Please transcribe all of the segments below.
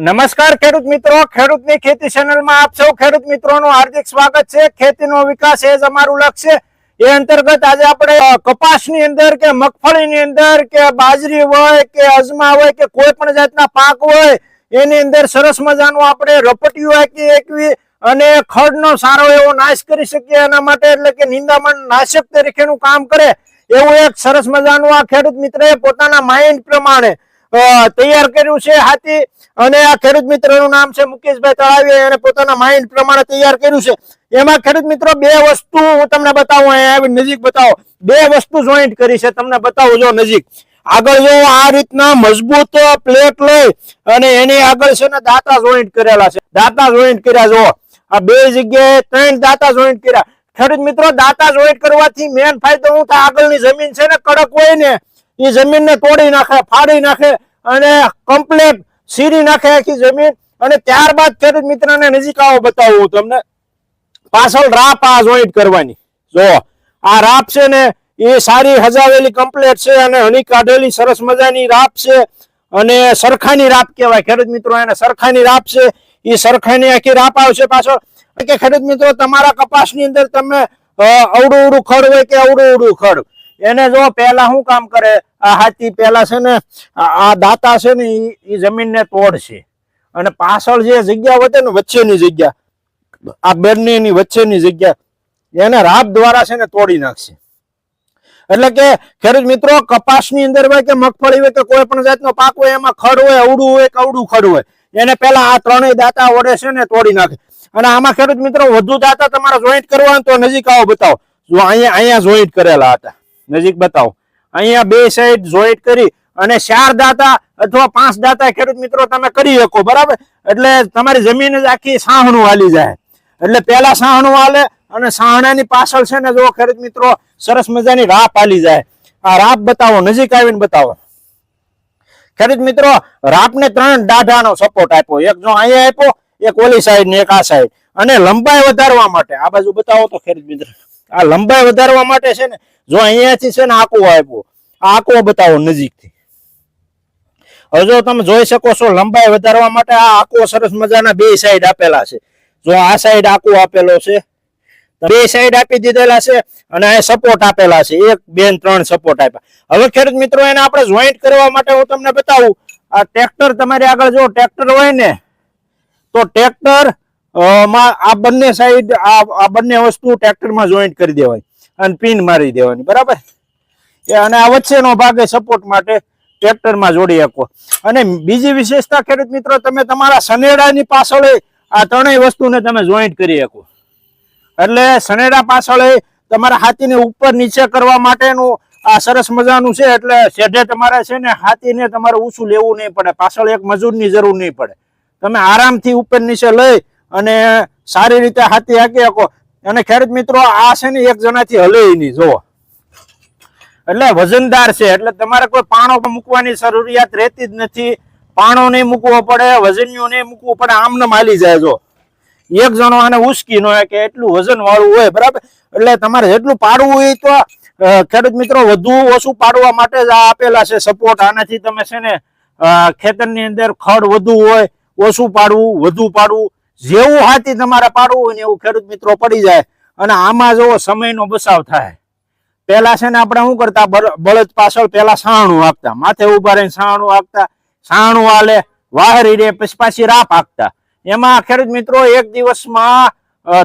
નમસ્કાર ખેડૂત મિત્રો. ખેડૂતની ખેતી ચેનલમાં આપ સૌ ખેડૂત મિત્રોનું હાર્દિક સ્વાગત છે. ખેતીનો વિકાસ એ જ અમારું લક્ષ્ય. એ અંતર્ગત આજે આપણે કપાસની અંદર કે મગફળીની અંદર કે બાજરી હોય કે અજમા હોય કે કોઈ પણ જાતના પાક હોય, એની અંદર સરસ મજાનું આપણે રપટિયું કે એકવી અને ખડનો સારો એવો નાશ કરી શકીએ. એના માટે એટલે કે નિંદામણ નાશક તરીકેનું કામ કરે, એવું એક સરસ મજાનું આ ખેડૂત મિત્રએ પોતાના માઇન્ડ પ્રમાણે તૈયાર કર્યું છે હાથી. અને આ ખેડૂત મિત્રનું નામ છે મુકેશભાઈ તળાવી અને પોતાના માઇન્ડ પ્રમાણે તૈયાર કર્યું છે. એમાં ખેડૂત મિત્રો બે વસ્તુ હું તમને બતાવું, અહીંયા નજીક બતાવો. બે વસ્તુ જોઈન્ટ કરી છે, તમને બતાવું જો નજીક. આગળ જો આ રીતના મજબૂત પ્લેટ લઈ અને એની આગળ છે ને દાતા જોઈન્ટ કરેલા છે. દાતા જોઈન્ટ કર્યા જો આ બે જગ્યાએ ત્રણ દાતા જોઈન્ટ કર્યા. ખેડૂત મિત્રો, દાતા જોઈન્ટ કરવાથી મેન ફાયદો શું થાય? આગળની જમીન છે ને કડક હોય ને એ જમીનને તોડી નાખે, ફાડી નાખે અને કમ્પ્લેટ સીરી નાખે આખી જમીન. અને ત્યારબાદ ખેડૂત મિત્રને નજીક આવો બતાવું તમને. પાછળ રાપ આ જોઈન્ટ કરવાની. જો, આ રાપ છે ને એ સારી હજાવેલી કમ્પ્લેટ છે અને હણી કાઢેલી સરસ મજાની રાપ છે. અને સરખાની રાપ કહેવાય. ખેડૂત મિત્રો, એને સરખાની રાપ છે. એ સરખાની આખી રાપ આવશે પાછળ. કે ખેડૂત મિત્રો, તમારા કપાસની અંદર તમે અવડું અવડું ખડ હોય કે અવડું અવડું ખડ? એને જો પેલા શું કામ કરે? આ હાથી પેલા છે ને, આ દાતા છે ને એ જમીનને તોડશે. અને પાછળ જે જગ્યા વધે ને વચ્ચેની જગ્યા. આ બંનેની વચ્ચેની જગ્યા. એને રાપ દ્વારા છે ને તોડી નાખશે. એટલે કે, ખેડૂત મિત્રો, કપાસની અંદર હોય કે મગફળી હોય કે કોઈ પણ જાતનો પાક હોય, એમાં ખડ હોય અવડું હોય કે અવડું ખડ હોય, એને પહેલા આ ત્રણેય દાતા વડે છે ને તોડી નાખે. અને આમાં ખેડૂત મિત્રો, વધુ દાતા તમારે જોઈન્ટ કરવા તો નજીક આવો, બતાવો. જો અહીંયા અહીંયા જોઈન્ટ કરેલા હતા. નજીક બતાવો. અહીંયા બે સાઈડ જોઈન્ટ કરી અને ચાર દાતા અથવા પાંચ દાતા ખેડૂત મિત્રો તમે કરી શકો, બરાબર? એટલે તમારી જમીન જ આખી સાહણું હાલી જાય. એટલે પેલા સાહણું હાલે અને સાહણાની પાછળ છે ને જો ખેડૂત મિત્રો સરસ મજાની રાપ હાલી જાય. આ રાપ બતાવો, નજીક આવીને બતાવો. ખેડૂત મિત્રો, રાપને ત્રણ દાઢાનો સપોર્ટ આપ્યો. એક જો અહીંયા આપ્યો, એક ઓલી સાઈડ ને એક આ સાઈડ અને લંબાઈ વધારવા માટે. આ બાજુ બતાવો તો ખેડૂત મિત્ર. આ લંબાઈ વધારવા માટે છે ને, જો અહીંયાથી છે ને આકવો આપ્યો આ આકવો બતાવો નજીકથી. હવે જો તમે જોઈ શકો છો લંબાઈ વધારવા માટે આ આકો સરસ મજાના બે સાઈડ આપેલા છે. જો આ સાઈડ આકો આપેલો છે બે સાઈડ આપી દીધેલા છે અને આ સપોર્ટ આપેલા છે. એક, બે ત્રણ સપોર્ટ આપ્યા. હવે ખેડૂત મિત્રો, એને આપણે જોઈન્ટ કરવા માટે હું તમને બતાવું. આ ટ્રેક્ટર તમારી આગળ જો ટ્રેક્ટર હોય ને, તો ટ્રેક્ટર માં આ બંને સાઈડ આ બંને વસ્તુ ટ્રેક્ટરમાં જોઈન્ટ કરી દેવાની અને પિન મારી દેવાની, બરાબર? અને આ વચ્ચેનો ભાગ સપોર્ટ માટે ટ્રેક્ટરમાં જોડી શકો અને બીજી વિશેષતા ખેડૂત મિત્રો, તમે તમારા સનેડાની પાછળ આ ત્રણેય વસ્તુને તમે જોઈન્ટ કરી શકો. એટલે સનેડા પાછળ તમારા હાથીને ઉપર નીચે કરવા માટેનું આ સરસ મજાનું છે, એટલે સેઢે તમારે છે ને હાથીને તમારે ઊંચું લેવું નહીં પડે, પાછળ એક મજૂરની જરૂર નહીં પડે. તમે આરામથી ઉપર નીચે લઈ અને સારી રીતે હાથી હાકી શકો. અને ખેડૂત મિત્રો, આ છે ને એક જણાથી હલે નહીં જુઓ. એટલે વજનદાર છે, એટલે તમારે કોઈ પાણો મૂકવાની જરૂરિયાત રહેતી જ નથી. પાણો નહીં મૂકવો પડે વજનિયું નહીં મૂકવું પડે આમને માલી જાય જો એક જણો આને ઉસકી નો કે એટલું વજન વાળું હોય, બરાબર? એટલે તમારે જેટલું પાડવું હોય તો ખેડૂત મિત્રો, વધુ ઓછું પાડવા માટે જ આ આપેલા છે સપોર્ટ આનાથી તમે છે ને ખેતરની અંદર ખડ વધુ હોય, ઓછું પાડવું, વધુ પાડવું જેવું હાથી તમારે પાડવું હોય ને એવું ખેડૂત મિત્રો પડી જાય અને આમાં જો સમયનો બચાવ થાય. પેલા છે ને આપણે શું કરતા? બળ- બળદ પાછળ પેલા સાણું આપતા માથે ઊભા રહીને સાણું આપતા સાણું આલે વાહરી રે, પછી પાછી રાપ આપતા એમાં ખેડૂત મિત્રો એક દિવસમાં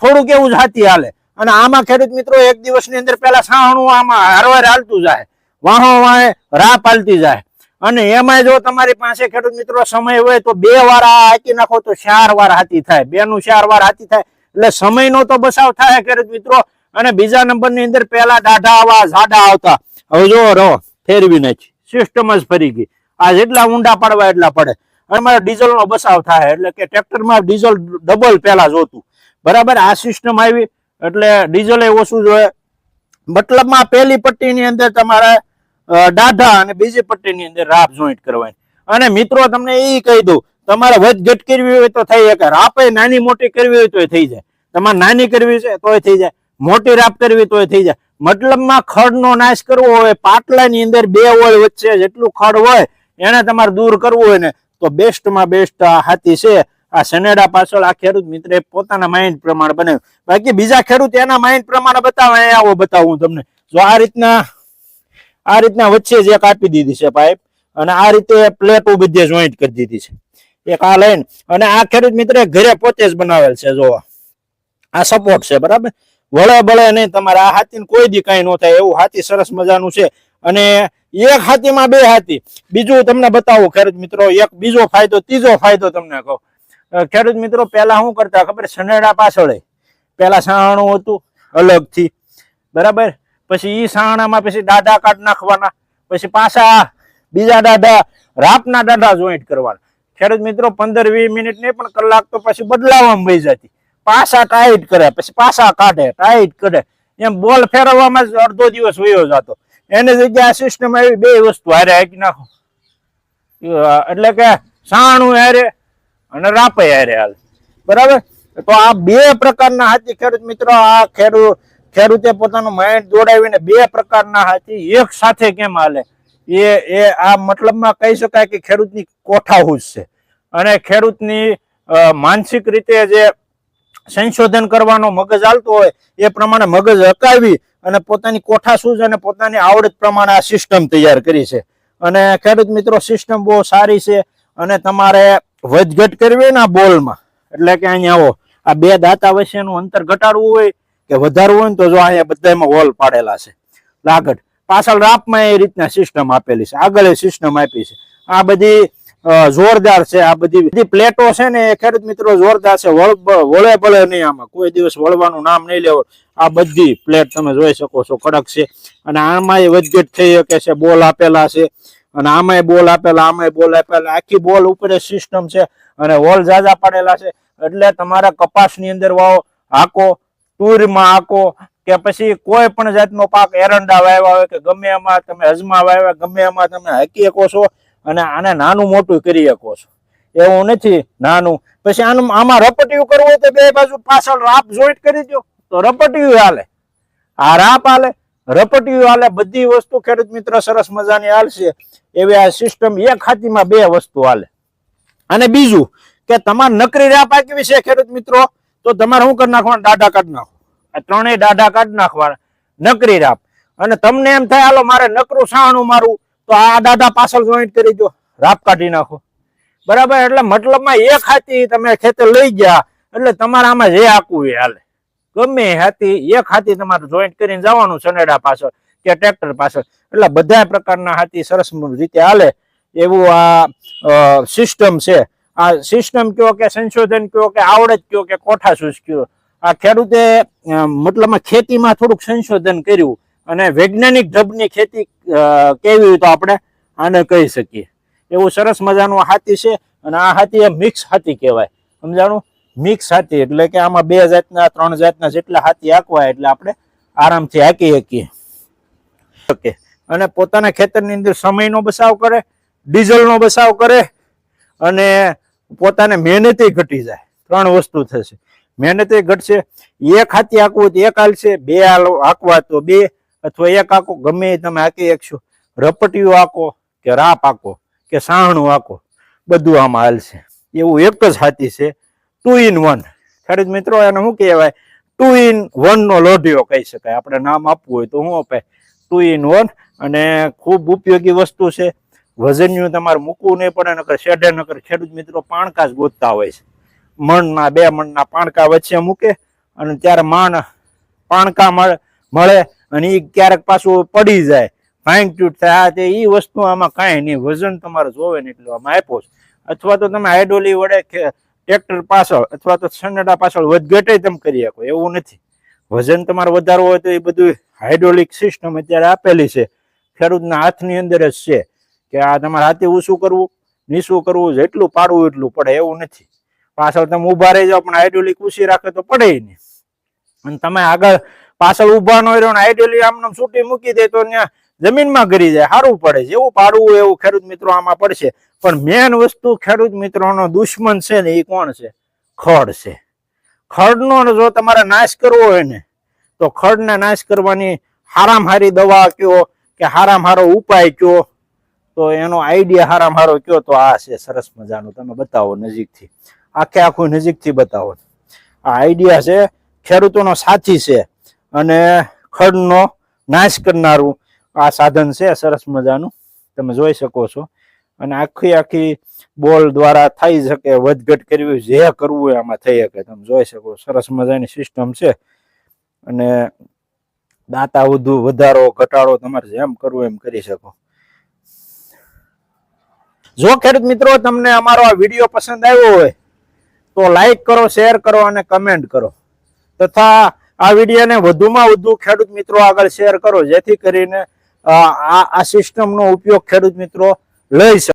થોડુંક એવું જ હાથી હાલે. અને આમાં ખેડૂત મિત્રો એક દિવસની અંદર પેલા સાણું આમાં હારવાર હાલતું જાય. વાહો વાહે રાપ હાલતી જાય. અને એમાં જો તમારી પાસે ખેડૂત મિત્રો સમય હોય તો બે વાર આ હાકી નાખો તો ચાર વાર હાથી થાય. બે નું ચાર વાર હાથી થાય. એટલે સમયનો તો બચાવ થાય ખેડૂત મિત્રો. અને બીજા નંબરની અંદર પેલા દાઢા આવા ઝાડા આવતા. હવે જો રહો ફેરવી નાખી. સિસ્ટમ જ ફરી ગઈ. આ જેટલા ઊંડા પડવા એટલા પડે. અને મારે ડીઝલ નો બચાવ થાય. એટલે કે ટ્રેક્ટરમાં ડીઝલ ડબલ પેલા જોતું. બરાબર? આ સિસ્ટમ આવી. એટલે ડીઝલ એ ઓછું જોઈએ. મતલબમાં પહેલી પટ્ટીની અંદર તમારે દાઢા અને બીજી પટ્ટીની અંદર રાપ જોઈન્ટ કરવાની. અને મિત્રો, તમને એ કહી દઉં, તમારે વધઘટ કરવી હોય તો થઈ શકે. રાપે નાની મોટી કરવી હોય તો થઈ જાય. તમારે નાની કરવી છે તોય થઈ જાય. મોટી રાપ કરવી તોય થઈ જાય. મતલબમાં ખડનો નાશ કરવો હોય, પાટલાની અંદર બે ઓળ વચ્ચે જેટલું ખડ હોય, એને તમારે દૂર કરવું હોય ને, તો બેસ્ટમાં બેસ્ટ હાથી છે. આ સનેડા પાછળ આ ખેડૂત મિત્રે પોતાના માઇન્ડ પ્રમાણે બનાવ્યું. બાકી બીજા ખેડૂત એના માઇન્ડ પ્રમાણે બતાવે આવો બતાવું તમને. જો આ રીતના આ રીતના વચ્ચે જ એક આપી દીધી છે પાઇપ અને આ રીતે પ્લેટો બધે જોઈન્ટ કરી દીધી છે. એક આ લઈને અને આ ખેડૂત મિત્રે ઘરે પોતે જ બનાવેલ છે, જોવા. આ સપોર્ટ છે, બરાબર? વળે બળે નહીં, તમારે આ હાથી કોઈ દી કઈ ન થાય, એવું હાથી સરસ મજાનું છે. અને એક હાથીમાં બે હાથી. બીજું તમને બતાવું, ખેડૂત મિત્રો, એક બીજો ફાયદો, ત્રીજો ફાયદો તમને કહું. ખેડૂત મિત્રો, પહેલા શું કરતા, ખબર સનેડા પાછળ પેલા સાણું હતું, અલગથી. બરાબર? પછી ઈ સાણામાં પછી દાદા કાઢ નાખવાના, પછી પાછા બીજા દાદા રાપના દાદા જોઈન્ટ કરવાના. ખેડૂત મિત્રો, પંદર વીસ મિનિટ નહીં, પણ કલાક તો પછી બદલાવામાં વહી જતી. પાછા ટાઈટ કરે પછી પાછા કાઢે ટાઈટ કરે. એમ બોલ ફેરવવામાં જ અડધો દિવસ વયો જતો. એની જગ્યાએ સિસ્ટમ આવી, બે વસ્તુ હારે હાકી નાખો. એટલે કે સાણું હારે અને રાપે હારે હાલ. બરાબર? તો આ બે પ્રકારના હાથી ખેડૂત મિત્રો, આ ખેડૂત ખેડૂતે પોતાનું માઇન્ડ દોડાવીને બે પ્રકારના હાથી એક સાથે કેમ હાલે? એ એ આ મતલબમાં કહી શકાય કે ખેડૂતની કોઠાહૂજ છે. અને ખેડૂતની માનસિક રીતે જે સંશોધન કરવાનો મગજ હાલતો હોય, એ પ્રમાણે મગજ હકાવી અને પોતાની કોઠાસૂઝ અને પોતાની આવડત પ્રમાણે આ સિસ્ટમ તૈયાર કરી છે. અને ખેડૂત મિત્રો સિસ્ટમ બહુ સારી છે અને તમારે વધઘટ કરવી ને બોલમાં, એટલે કે અહીંયા આવો, આ બે દાંતા વચ્ચેનું અંતર ઘટાડવું હોય કે વધારવું હોય ને તો જો અહીંયા બધામાં હોલ પાડેલા છે. આગળ, પાછળ રાપમાં એ રીતના સિસ્ટમ આપેલી છે. આગળ એ સિસ્ટમ આપી છે. આ બધી જોરદાર છે. આ બધી બધી પ્લેટો છે ને એ ખેડૂત મિત્રો જોરદાર છે. વળે ભલે નહીં આમાં. કોઈ દિવસ વળવાનું નામ નહીં લેવું. આ બધી પ્લેટ તમે જોઈ શકો છો. કડક છે. અને આમાં એ વધઘટ થઈ શકે છે. બોલ આપેલા છે. અને આમાંય બોલ આપેલા, આમાંય બોલ આપેલા. આખી બોલ ઉપર સિસ્ટમ છે. અને હોલ જાજા પાડેલા છે. એટલે તમારા કપાસની અંદર વાવો, હાકો. તુરમાં હાકો કે પછી કોઈ પણ જાતનો પાક એરંડા વાવ્યા હોય કે ગમે એમાં તમે હજમા વાવ્યા, ગમે એમાં તમે હાકી શકો છો અને આને નાનું મોટું કરી શકો છો. એવું નથી, નાનું. પછી આનું, આમાં રપટિયું કરવું હોય તો બે બાજુ પાછળ રાપ જોઈન્ટ કરી દો તો રપટિયું હાલે. આ રાપ હાલે, રપટિયું હાલે, બધી વસ્તુ ખેડૂત મિત્ર સરસ મજાની હાલશે. એવી આ સિસ્ટમ એક હાથીમાં બે વસ્તુ હાલે. અને બીજું કે તમારે નકરી રાપ આકવી છે ખેડૂત મિત્રો? તો તમારે શું કરી નાખવાનું? દાડા કાઢી નાખો. આ ત્રણેય દાડા કાઢી નાખવાના. નકરી રાપ. અને તમને એમ થાય, હાલો, મારે નકરું સાણું મારું તો આ દાદા પાછળ જોઈન્ટ કરી દો. રાપ કાઢી નાખો. બરાબર? એટલે મતલબમાં એક હાથી તમે ખેતર લઈ ગયા, એટલે તમારે આમાં જે આકવું એ હાલે. ગમે હાથી, એક હાથી તમારે જોઈન્ટ કરીને જવાનું સનેડા પાછળ કે ટ્રેક્ટર પાછળ. એટલે બધા પ્રકારના હાથી સરસ રીતે હાલે. એવું આ સિસ્ટમ છે. આ સિસ્ટમ કયો કે, સંશોધન કયો કે, આવડત કયો કે, કોઠાસૂઝ કયો? આ ખેડૂતે મતલબમાં ખેતીમાં થોડુંક સંશોધન કર્યું અને વૈજ્ઞાનિક ઢબની ખેતી કેવી તો આપણે આને કહી શકીએ. એવું સરસ મજાનું હાથી છે અને આ હાથી એ મિક્સ હાથી કહેવાય. સમજાણું? મિક્સ હાથી, એટલે કે આમાં બે જાતના, ત્રણ જાતના જેટલા હાથી હાંકવાય એટલે આપણે આરામથી હાંકી શકીએ. ઓકે. અને પોતાના ખેતરની અંદર સમયનો બચાવ કરે, ડીઝલનો બચાવ કરે અને પોતાને મહેનતે ઘટી જાય. ત્રણ વસ્તુ થશે. મહેનતે ઘટશે, એક હાથી હાંકવું તો એક હાલશે, બે હાંકવા તો બે, અથવા એક આંકો ગમે તમે હાંકી શકશો રપટિયું આંકો કે રાપ આંકો કે સાહણું આંકો બધું આમાં હાલશે. એવું એક જ હાથી છે ટુ ઇન વન ખેડૂત મિત્રો એને શું કહેવાય? ટુ ઇન વન નો લોઢિયો કહી શકાય. આપણે નામ આપવું હોય તો શું અપાય? ટુ ઇન વન અને ખૂબ ઉપયોગી વસ્તુ છે. વજન્યું તમારે મૂકવું નહીં પડે, નકર શેઢે, નકર ખેડૂત મિત્રો પાણકા જ ગોતતા હોય છે. મણના, બે મણના પાણકા વચ્ચે મૂકે અને ત્યારે માણ પાણકા મળે અને એ ક્યારેક પાછું પડી જાય. ભાંગ તૂટ થાય, આ તે એ વસ્તુ આમાં કાંઈ નહીં. વજન તમારે જોવે ને એટલું આમાં આપ્યો છે. અથવા તો તમે હાઇડોલી વડે ટ્રેક્ટર પાછળ અથવા તો સન્નડા પાછળ વધઘટે તમે કરી શકો, એવું નથી. વજન તમારે વધારવું હોય તો એ બધું હાઇડ્રોલિક સિસ્ટમ અત્યારે આપેલી છે. ખેડૂતના હાથની અંદર જ છે. કે આ તમારે હાથે ઊંચું કરવું, નીચું કરવું, જેટલું પાડવું એટલું પડે, એવું નથી. પાછળ તમે ઊભા રહી જાઓ પણ હાઇડ્રોલિક ઊંચી રાખે તો પડે નહીં. અને તમે આગળ પાછળ ઊભા ન રહ્યો હાઇડ્રોલિક આમને છૂટી મૂકી દે તો ત્યાં જમીનમાં ગરી જાય સારું પડે જેવું પાડવું એવું ખેડૂત મિત્રો આમાં પડશે. પણ મેન વસ્તુ ખેડૂત મિત્રોનો દુશ્મન છે ને એ કોણ છે? ખડ છે. ખડનો જો તમારે નાશ કરવો હોય ને, તો ખડને નાશ કરવાની હારામ હારી દવા કયો કે હારામ હારો ઉપાય કયો? તો એનો આઈડિયા હારામાં હારો કયો? તો આ છે સરસ મજાનું. તમે બતાવો નજીકથી. આખે આખું નજીકથી બતાવો. આ આઈડિયા છે, ખેડૂતોનો સાથી છે અને ખડનો નાશ કરનારું આ સાધન છે, સરસ મજાનું. તમે જોઈ શકો છો. અને આખી આખી બોલ દ્વારા થઈ શકે, વધઘટ કરવી, જે કરવું હોય આમાં થઈ શકે. તમે જોઈ શકો, સરસ મજાની સિસ્ટમ છે. અને દાતા વધુ વધારો, ઘટાડો તમારે જેમ કરવું એમ કરી શકો. જો ખેડૂત મિત્રો તમને અમારો આ વીડિયો પસંદ આવ્યો હોય, તો લાઈક કરો શેર કરો અને કમેન્ટ કરો. તથા આ વિડીયોને વધુમાં વધુ ખેડૂત મિત્રો આગળ શેર કરો, જેથી કરીને આ સિસ્ટમનો ઉપયોગ ખેડૂત મિત્રો લઈ શકે.